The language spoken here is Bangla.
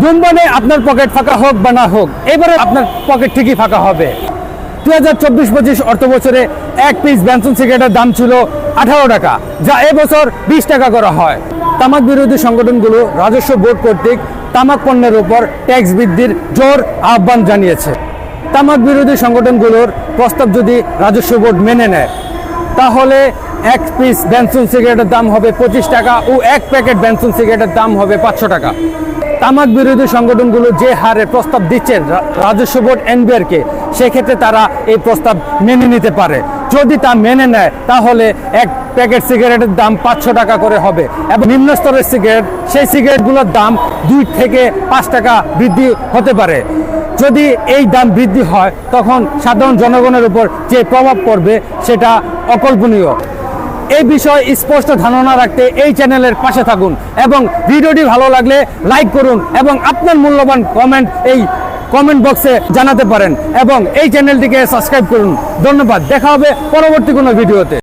ধূমপানে আপনার পকেট ফাঁকা হোক বা না হোক, এবারে আপনার পকেট ঠিকই ফাঁকা হবে। দু হাজার চব্বিশ পঁচিশ অর্থ বছরে এক পিস ব্যানসন সিগারেটের দাম ছিল আঠারো টাকা, যা এবছর বিশ টাকা করা হয়। তামাক বিরোধী সংগঠনগুলো রাজস্ব বোর্ড কর্তৃক তামাক পণ্যের ওপর ট্যাক্স বৃদ্ধির জোর আহ্বান জানিয়েছে। তামাক বিরোধী সংগঠনগুলোর প্রস্তাব যদি রাজস্ব বোর্ড মেনে নেয়, তাহলে এক পিস ব্যানসন সিগারেটের দাম হবে পঁচিশ টাকা ও এক প্যাকেট ব্যানসন সিগারেটের দাম হবে পাঁচশো টাকা। তামাক বিরোধী সংগঠনগুলো যে হারে প্রস্তাব দিচ্ছে রাজস্ব বোর্ড এনবিআরকে সেক্ষেত্রে তারা এই প্রস্তাব মেনে নিতে পারে। যদি তা মেনে নেয়, তাহলে এক প্যাকেট সিগারেটের দাম পাঁচশো টাকা করে হবে এবং নিম্ন স্তরের সিগারেট, সেই সিগারেটগুলোর দাম দুই থেকে পাঁচ টাকা বৃদ্ধি হতে পারে। যদি এই দাম বৃদ্ধি হয়, তখন সাধারণ জনগণের উপর যে প্রভাব পড়বে, সেটা অকল্পনীয়। এই বিষয়ে স্পষ্ট ধারণা রাখতে এই চ্যানেলের পাশে থাকুন এবং ভিডিওটি ভালো লাগলে লাইক করুন এবং আপনার মূল্যবান কমেন্ট এই কমেন্ট বক্সে জানাতে পারেন এবং এই চ্যানেলটিকে সাবস্ক্রাইব করুন। ধন্যবাদ। দেখা হবে পরবর্তী কোনো ভিডিওতে।